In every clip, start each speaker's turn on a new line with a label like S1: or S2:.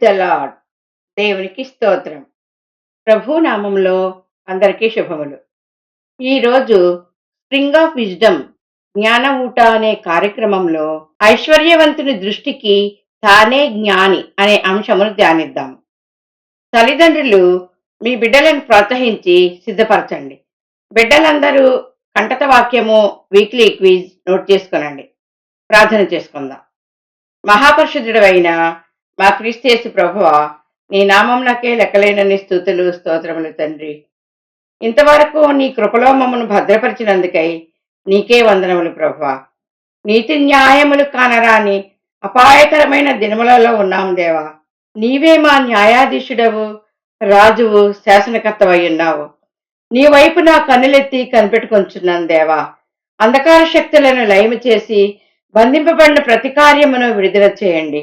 S1: Praise the lord దేవునికి స్తోత్రం. ప్రభు నామంలో అందరికీ శుభములు. ఈరోజు స్ప్రింగ్ ఆఫ్ విజ్డమ్ జ్ఞాన ఊట అనే కార్యక్రమంలో ఐశ్వర్యవంతుని దృష్టికి తానే జ్ఞాని అనే అంశమును ధ్యానిద్దాం. తల్లిదండ్రులు మీ బిడ్డలను ప్రోత్సహించి సిద్ధపరచండి. బిడ్డలందరూ కంటత వాక్యము వీక్లీ క్విజ్ నోట్ చేసుకునండి. ప్రార్థన చేసుకుందాం. మహాపరిషుద్ధుడు అయిన మా క్రీస్తేసు ప్రభువ నీ నామంలోకే లెక్కలేనని స్థుతులు స్తోత్రములు తండ్రి. ఇంతవరకు నీ కృపలో మమ్మను భద్రపరిచినందుకై నీకే వందనములు ప్రభువ నీతి న్యాయములు కానరాని అపాయకరమైన దినములలో ఉన్నాం దేవా. నీవే మా న్యాయాధీశుడవు రాజువు శాసనకర్తవై ఉన్నావు. నీ వైపు నా కన్నులెత్తి కనిపెట్టుకొంచున్నాను దేవా. అంధకార శక్తులను లయము చేసి బంధింపబడిన ప్రతి కార్యమును విడుదల చేయండి.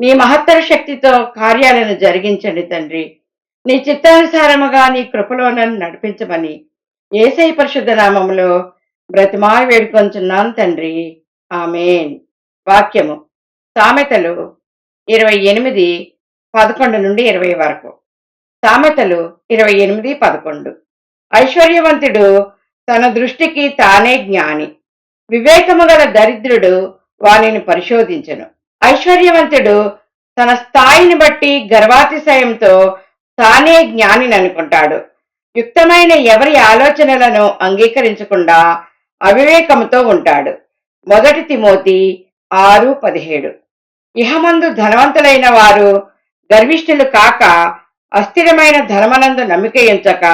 S1: నీ మహత్తర శక్తితో కార్యాలను జరిగించండి తండ్రి. నీ చిత్తానుసారముగా నీ కృపలో నన్ను నడిపించమని ఏసై పరిశుద్ధ నామములో బ్రతిమాయి వేడుకొంచున్నాను తండ్రి. ఆమెన్. వాక్యము. సామెతలు ఇరవై ఎనిమిది పదకొండు నుండి ఇరవై వరకు. సామెతలు ఇరవై ఎనిమిది పదకొండు. ఐశ్వర్యవంతుడు తన దృష్టికి తానే జ్ఞాని. వివేకము గల దరిద్రుడు వానిని పరిశోధించను. ఐశ్వర్యవంతుడు తన స్థాయిని బట్టి గర్వాతిశయంతో తానే జ్ఞానిని అనుకుంటాడు. యుక్తమైన ఎవరి ఆలోచనలను అంగీకరించకుండా అవివేకముతో ఉంటాడు. మొదటి తిమోతి ఆరు పదిహేడు. ఇహమందు ధనవంతులైన వారు గర్విష్ఠులు కాక అస్థిరమైన ధనమనందు నమ్మిక ఎంచక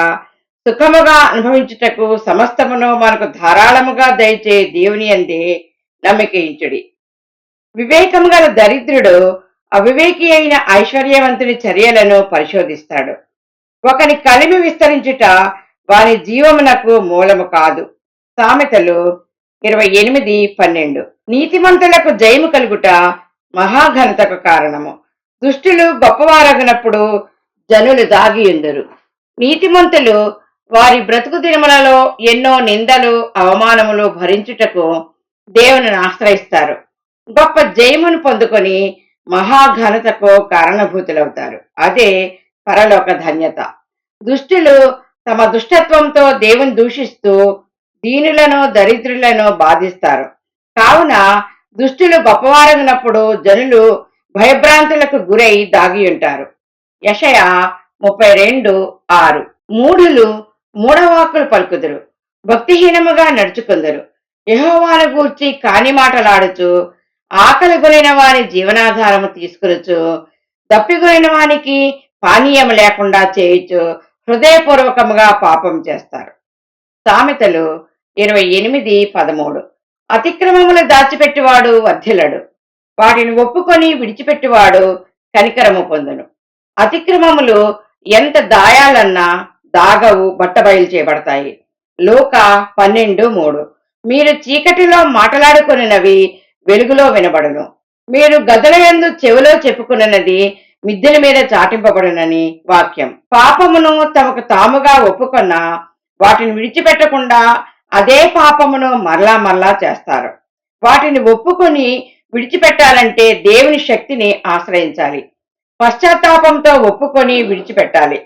S1: సుఖముగా అనుభవించుటకు సమస్తమును మనకు ధారాళముగా దయచే దేవుని అందే నమ్మికయించుడి వివేకము గల దరిద్రుడు అవివేకి అయిన ఐశ్వర్యవంతుని చర్యలను పరిశోధిస్తాడు. ఒకని కలిమి విస్తరించుట వాని జీవమునకు మూలము కాదు. సామెతలు ఇరవై ఎనిమిది పన్నెండు. నీతిమంతులకు జయము కలుగుట మహాఘనతకు కారణము. దుష్టులు గొప్పవారగినప్పుడు జనులు దాగి ఎందరు నీతిమంతులు వారి బ్రతుకు దినములలో ఎన్నో నిందలు అవమానములు భరించుటకు దేవుని ఆశ్రయిస్తారు. గొప్ప జయమును పొందుకొని మహాఘనతకు కారణభూతులవుతారు. అదే పరలోక ధన్యత. దుష్టులు తమ దుష్టత్వంతో దేవుని దూషిస్తూ దీనులను దరిద్రులను బాధిస్తారు. కావున దుష్టులు గొప్పవారగినప్పుడు జనులు భయభ్రాంతులకు గురై దాగి ఉంటారు యషయ ముప్పై రెండు ఆరు. మూఢులు మూఢవాకులు పలుకుదురు. భక్తిహీనముగా నడుచుకుందరు. యహోవాను గూర్చి కాని మాటలాడుచు ఆకలి గురైన వారి జీవనాధారము తీసుకురచు దప్పిగురైన వానికి పానీయం లేకుండా చేయొచ్చు హృదయపూర్వకముగా పాపం చేస్తారు. సామెతలు ఇరవై ఎనిమిది పదమూడు. అతిక్రమములు దాచిపెట్టివాడు వర్ధిలడు వాటిని ఒప్పుకొని విడిచిపెట్టివాడు కనికరము పొందును. అతిక్రమములు ఎంత దాయాలన్నా దాగవు బట్టబయలు చేయబడతాయి. లోక పన్నెండు మూడు. మీరు చీకటిలో మాట్లాడుకునినవి వెలుగులో వినబడును. మీరు గదలయందు చెవిలో చెప్పుకున్నది మిద్దెల మీద చాటింపబడునని వాక్యం. పాపమును తమకు తాముగా ఒప్పుకొన్న వాటిని విడిచిపెట్టకుండా అదే పాపమును మరలా మరలా చేస్తారు. వాటిని ఒప్పుకొని విడిచిపెట్టాలంటే దేవుని శక్తిని ఆశ్రయించాలి. పశ్చాత్తాపంతో ఒప్పుకొని విడిచిపెట్టాలి.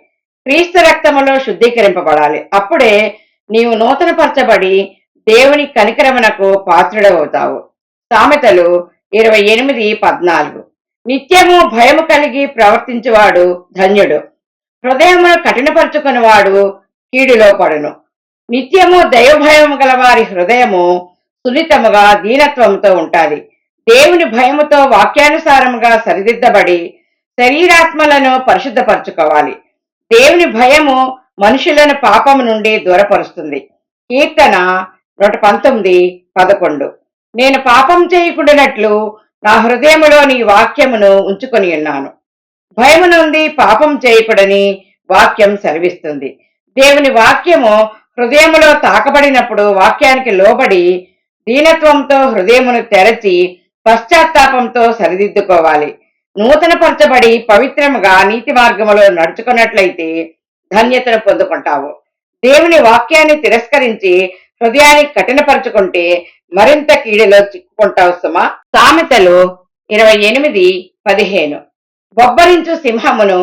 S1: క్రీస్తు రక్తములో శుద్ధీకరింపబడాలి. అప్పుడే నీవు నూతనపరచబడి దేవుని కనికరమునకు పాత్రుడవుతావు. సామెతలు ఇరవై ఎనిమిది పద్నాలుగు. నిత్యము భయము కలిగి ప్రవర్తించువాడు ధన్యుడు. హృదయమును కఠినపరుచుకునివాడు కీడులో పడును. నిత్యము దైవభయము గల వారి హృదయము సున్నితముగా దీనత్వంతో ఉంటాది. దేవుని భయముతో వాక్యానుసారముగా సరిదిద్దబడి శరీరాత్మలను పరిశుద్ధపరచుకోవాలి. దేవుని భయము మనుషులను పాపము నుండి దూరపరుస్తుంది. కీర్తన నూట పంతొమ్మిది పదకొండు. నేను పాపం చేయకుండానట్లు నా హృదయములో నీ వాక్యమును ఉంచుకొని ఉన్నాను. భయము నుండి పాపం చేయకుడని వాక్యం సెలవిస్తుంది. దేవుని వాక్యము హృదయములో తాకబడినప్పుడు వాక్యానికి లోబడి దీనత్వంతో హృదయమును తెరచి పశ్చాత్తాపంతో సరిదిద్దుకోవాలి. నూతనపరచబడి పవిత్రముగా నీతి మార్గములో నడుచుకున్నట్లయితే ధన్యతను పొందుకుంటావు. దేవుని వాక్యాన్ని తిరస్కరించి హృదయాన్ని కఠినపరుచుకుంటే మరింత కీడలో చిక్కుకుంటావు సుమా. సామెతలు ఇరవై ఎనిమిది పదిహేను. బొబ్బరించు సింహమును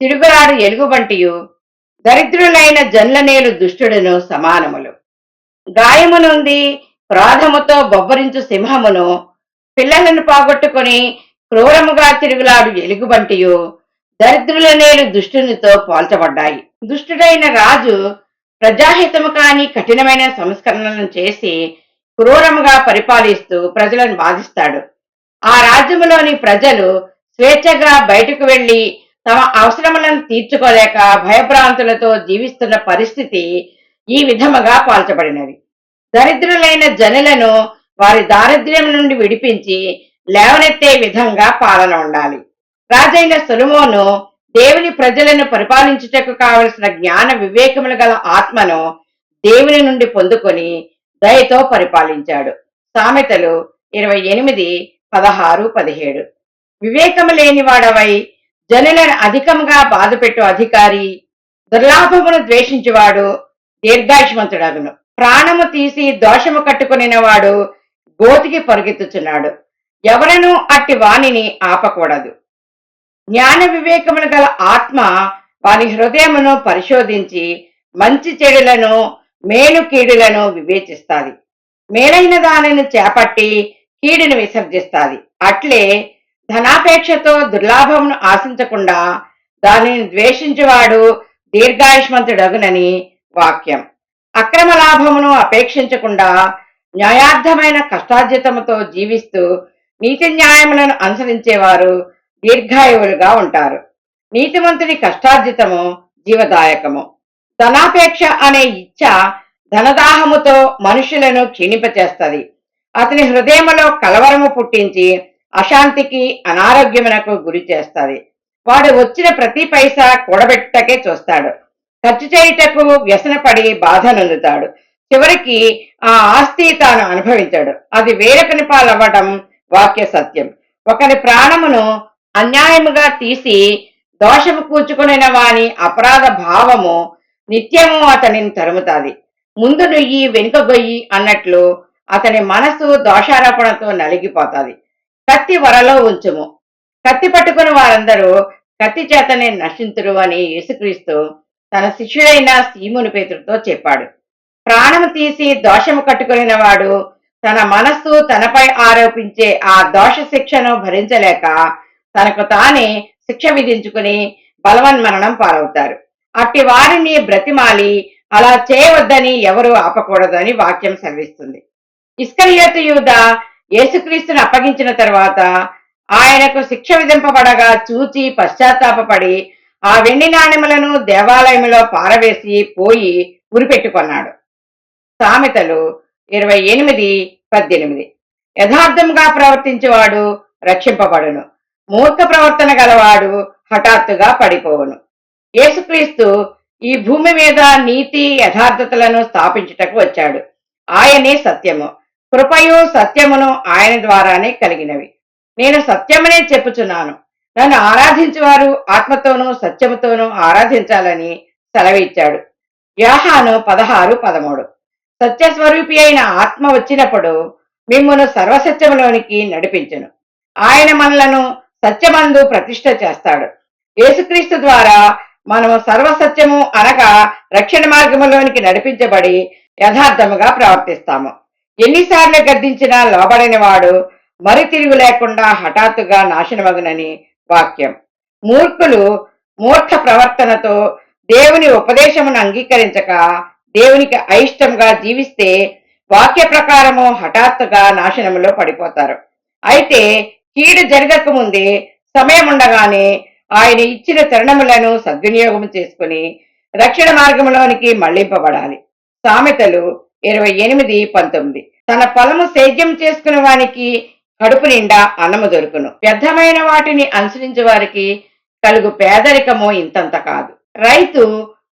S1: తిరుగులాడు ఎలుగుబంటియు దరిద్రులైన జన్లనేలు దుష్టుడును సమానములు. గాయమునుంది క్రోధముతో బొబ్బరించు సింహమును పిల్లలను పోగొట్టుకొని క్రూరముగా తిరుగులాడు ఎలుగుబంటియు దరిద్రులనేలు దుష్టునితో పోల్చబడ్డాయి. దుష్టుడైన రాజు ప్రజాహితము కాని కఠినమైన సంస్కరణలను చేసి క్రూరముగా పరిపాలిస్తూ ప్రజలను బాధిస్తాడు. ఆ రాజ్యంలోని ప్రజలు స్వేచ్ఛగా బయటకు వెళ్ళి తమ అవసరములను తీర్చుకోలేక భయభ్రాంతులతో జీవిస్తున్న పరిస్థితి ఈ విధముగా పాల్చబడినది. దరిద్రులైన జనులను వారి దారిద్ర్యం నుండి విడిపించి లేవనెత్తే విధంగా పాలన ఉండాలి. రాజైన సులుమోను దేవుని ప్రజలను పరిపాలించుటకు కావలసిన జ్ఞాన వివేకములు గల ఆత్మను దేవుని నుండి పొందుకొని దయతో పరిపాలించాడు. సామెతలు ఇరవై ఎనిమిది పదహారు పదిహేడు. వివేకము లేనివాడవై జనులను అధికంగా బాధపెట్టు అధికారి దుర్లాభమును ద్వేషించువాడు దీర్ఘాయుష్మంతుడగును. ప్రాణము తీసి దోషము కట్టుకునినవాడు గోతికి పరుగెత్తుచున్నాడు. ఎవరనూ అట్టి వాణిని ఆపకూడదు. జ్ఞాన వివేకములు గల ఆత్మ వాని హృదయమును పరిశోధించి మంచి చెడులను మేలు కీడులను వివేచిస్తాది. మేలైన దానిని చేపట్టి కీడును విసర్జిస్తాది. అట్లే ధనాపేక్షతో దుర్లాభమును ఆశించకుండా దానిని ద్వేషించువాడు దీర్ఘాయుష్మంతుడగునని వాక్యం. అక్రమ లాభమును అపేక్షించకుండా న్యాయార్థమైన కష్టార్జితముతో జీవిస్తూ నీతి న్యాయములను అనుసరించేవారు దీర్ఘాయువులుగా ఉంటారు. నీతిమంతుడి కష్టార్జితము జీవదాయకము. ధనాపేక్ష అనే ఇచ్చ ధనదాహముతో మనుషులను క్షీణింపచేస్తుంది. అతని హృదయములో కలవరము పుట్టించి అశాంతికి అనారోగ్యమునకు గురి చేస్తుంది. వాడు వచ్చిన ప్రతి పైసా కూడబెట్టకే చూస్తాడు. ఖర్చు చేయుటకు వ్యసనపడి బాధ నొందుతాడు. చివరికి ఆ ఆస్తి తాను అనుభవించాడు. అది వేరొకని పాలవ్వడం వాక్య సత్యం. ఒకని ప్రాణమును అన్యాయముగా తీసి దోషము కూర్చుకునిన వాని అపరాధ భావము నిత్యము అతనిని తరుముతాది. ముందు నుయ్యి వెనుక గొయ్యి అన్నట్లు అతని మనసు దోషారోపణతో నలిగిపోతాది. కత్తి వరలో ఉంచుము. కత్తి పట్టుకుని వారందరూ కత్తి చేతనే నశింతురు అని యేసుక్రీస్తు తన శిష్యుడైన సీముని పేతుడితో చెప్పాడు. ప్రాణము తీసి దోషము కట్టుకుని వాడు తన మనస్సు తనపై ఆరోపించే ఆ దోష శిక్షను భరించలేక తనకు తానే శిక్ష విధించుకుని బలవన్మరణం పాలవుతారు. అట్టి వారిని బ్రతిమాలి అలా చేయవద్దని ఎవరు ఆపకూడదని వాక్యం సెలవిస్తుంది. ఇస్కరియోతు యూద యేసుక్రీస్తును అప్పగించిన తర్వాత ఆయనకు శిక్ష విధింపబడగా చూచి పశ్చాత్తాపపడి ఆ వెండి నాణెములను దేవాలయంలో పారవేసి పోయి ఉరిపెట్టుకున్నాడు. సామెతలు ఇరవై ఎనిమిది పద్దెనిమిది. యథార్థంగా ప్రవర్తించేవాడు రక్షింపబడును. మూర్ఖ ప్రవర్తన గలవాడు హఠాత్తుగా పడిపోవును. యేసుక్రీస్తు ఈ భూమి మీద నీతి యథార్థతలను స్థాపించుటకు వచ్చాడు. ఆయనే సత్యము. కృపయు సత్యమును ఆయన ద్వారానే కలిగినవి. నేను సత్యమనే చెప్పుచున్నాను. నన్ను ఆరాధించేవారు ఆత్మతోనూ సత్యముతోనూ ఆరాధించాలని సెలవిచ్చాడు. వ్యాహాను పదహారు పదమూడు. సత్యస్వరూపి అయిన ఆత్మ వచ్చినప్పుడు మిమ్మను సర్వసత్యములోనికి నడిపించును. ఆయన మనలను సత్యమందు ప్రతిష్ట చేస్తాడు. యేసుక్రీస్తు ద్వారా మనము సర్వసత్యము అనగా రక్షణ మార్గములోనికి నడిపించబడి యథార్థముగా ప్రవర్తిస్తాము. ఎన్నిసార్లు గర్దించినా లోబడని వాడు మరి తిరుగు లేకుండా హఠాత్తుగా నాశనమగునని వాక్యం. మూర్ఖులు మూర్ఖ ప్రవర్తనతో దేవుని ఉపదేశమును అంగీకరించక దేవునికి అయిష్టంగా జీవిస్తే వాక్య ప్రకారము హఠాత్తుగా నాశనములో పడిపోతారు. అయితే కీడు జరగకముందే సమయం ఉండగానే ఆయన ఇచ్చిన చరణములను సద్వినియోగం చేసుకుని రక్షణ మార్గంలోనికి మళ్ళింపబడాలి. సామెతలు ఇరవై ఎనిమిది పంతొమ్మిది. తన పొలము సేద్యం చేసుకున్న వానికి కడుపు నిండా అన్నము దొరుకును. వ్యర్థమైన వాటిని అనుసరించే వారికి కలుగు పేదరికము ఇంతంత కాదు. రైతు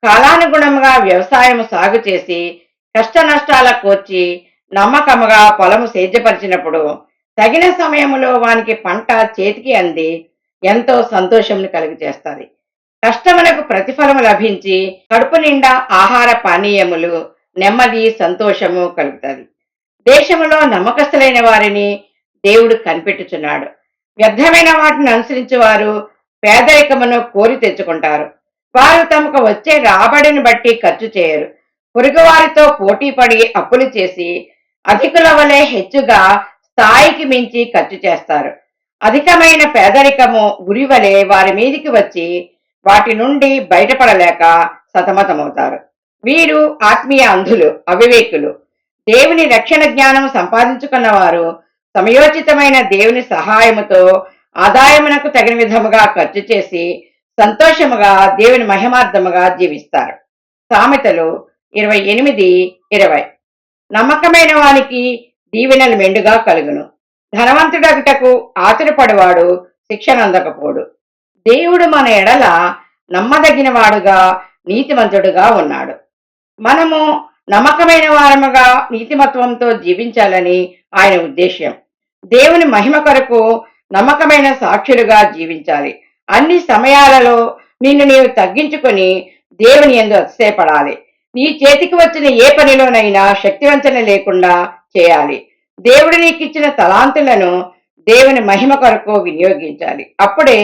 S1: కాలానుగుణంగా వ్యవసాయం సాగు చేసి కష్ట నష్టాల కోర్చి నమ్మకముగా పొలము సేద్యపరిచినప్పుడు తగిన సమయంలో వానికి పంట చేతికి అంది ఎంతో సంతోషంను కలుగు చేస్తుంది కష్టములకు ప్రతిఫలము లభించి కడుపు నిండా ఆహార పానీయములు నెమ్మది సంతోషము కలుగుతుంది. దేశంలో నమ్మకస్తులైన వారిని దేవుడు కనిపెట్టుచున్నాడు. వ్యర్థమైన వాటిని అనుసరించేవారు పేదరికమును కోరి తెచ్చుకుంటారు. వారు తమకు వచ్చే రాబడిని బట్టి ఖర్చు చేయరు. పొరుగువారితో పోటీ పడి అప్పులు చేసి అధికుల వలె హెచ్చుగా స్థాయికి మించి ఖర్చు చేస్తారు. అధికమైన పేదరికము గురివలే వలె వారి మీదికి వచ్చి వాటి నుండి బయటపడలేక సతమతమవుతారు. వీరు ఆత్మీయ అంధులు అవివేకులు. దేవుని రక్షణ జ్ఞానం సంపాదించుకున్న వారు సమయోచితమైన దేవుని సహాయముతో ఆదాయమునకు తగిన విధముగా ఖర్చు చేసి సంతోషముగా దేవుని మహిమార్థముగా జీవిస్తారు. సామెతలు ఇరవై ఎనిమిది ఇరవై. నమ్మకమైన వానికి దీవెనలు మెండుగా కలుగును. ధనవంతుడగుటకు ఆతురపడివాడు శిక్షణ అందకపోడు దేవుడు మన ఎడల నమ్మదగిన వాడుగా నీతిమంతుడుగా ఉన్నాడు. మనము నమ్మకమైన వారముగా నీతిమత్వంతో జీవించాలని ఆయన ఉద్దేశ్యం. దేవుని మహిమ కొరకు నమ్మకమైన సాక్షులుగా జీవించాలి. అన్ని సమయాలలో నిన్ను నీవు తగ్గించుకొని దేవుని ఎందు అతిశయపడాలి. నీ చేతికి వచ్చిన ఏ పనిలోనైనా శక్తివంచన లేకుండా చేయాలి. దేవుడు నీకు ఇచ్చిన తలాంతులను దేవుని మహిమ కొరకు వినియోగించాలి. అప్పుడే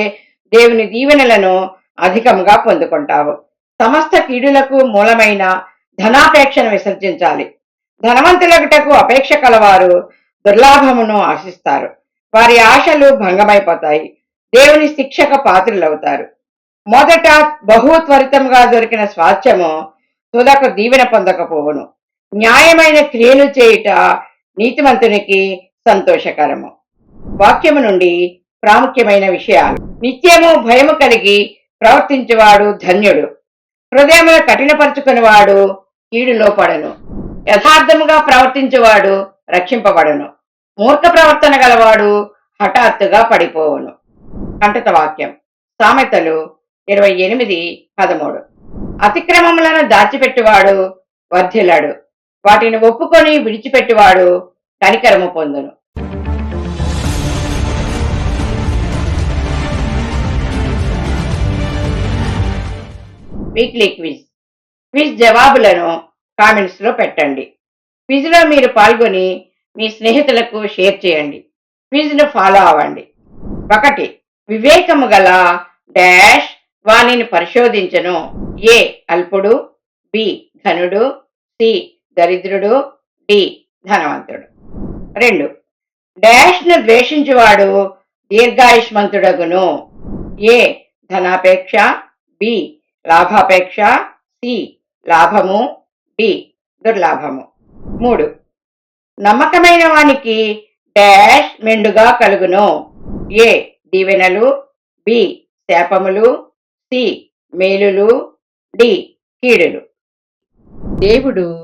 S1: దేవుని దీవెనలను అధికంగా పొందుకుంటావు. సమస్త కీడులకు మూలమైన ధనాపేక్షను విసర్జించాలి. ధనవంతులకుటకు అపేక్ష కలవారు దుర్లాభమును ఆశిస్తారు. వారి ఆశలు భంగమైపోతాయి. దేవుని శిక్షక పాత్రులవుతారు. మొదట బహు త్వరితంగా దొరికిన స్వాస్థ్యము తుదకు దీవెన పొందకపోవును. న్యాయమైన క్రియలు చేయుట నీతిమంతునికి సంతోషకరము. వాక్యము నుండి ప్రాముఖ్యమైన విషయాలు. నిత్యము భయము కలిగి ప్రవర్తించేవాడు ధన్యుడు. హృదయమును కఠినపరుచుకునివాడు కీడులో పడను. యథార్థముగా ప్రవర్తించువాడు రక్షింపబడను. మూర్ఖ ప్రవర్తన గలవాడు హఠాత్తుగా పడిపోవును. కంటత వాక్యం. సామెతలు ఇరవై ఎనిమిది పదమూడు. అతిక్రమములను దాచిపెట్టువాడు వర్ధిల్లాడు. వాటిని ఒప్పుకొని విడిచిపెట్టువాడు కనికరము పొందును. Weekly quiz. క్విజ్ జవాబులను కామెంట్స్లో పెట్టండి. క్విజ్లో మీరు పాల్గొని మీ స్నేహితులకు షేర్ చేయండి. క్విజ్ను ఫాలో అవ్వండి. ఒకటి వివేకము గల డాష్ వాణిని పరిశోధించను. ఏ అల్పుడు బి ధనుడు సి దరిద్రుడు డి ధనవంతుడు. రెండు డాష్ను ద్వేషించువాడు దీర్ఘాయుష్మంతుడగును. ఏ ధనాపేక్ష బి లాభాపేక్ష సి లాభము డి దుర్లాభము. మూడు నమ్మకమైన వానికి డాష్ మెండుగా కలుగును. ఏ దీవెనలు బి శాపములు సి మేలులు డి కీడులు. దేవుడు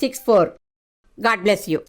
S2: six four God bless you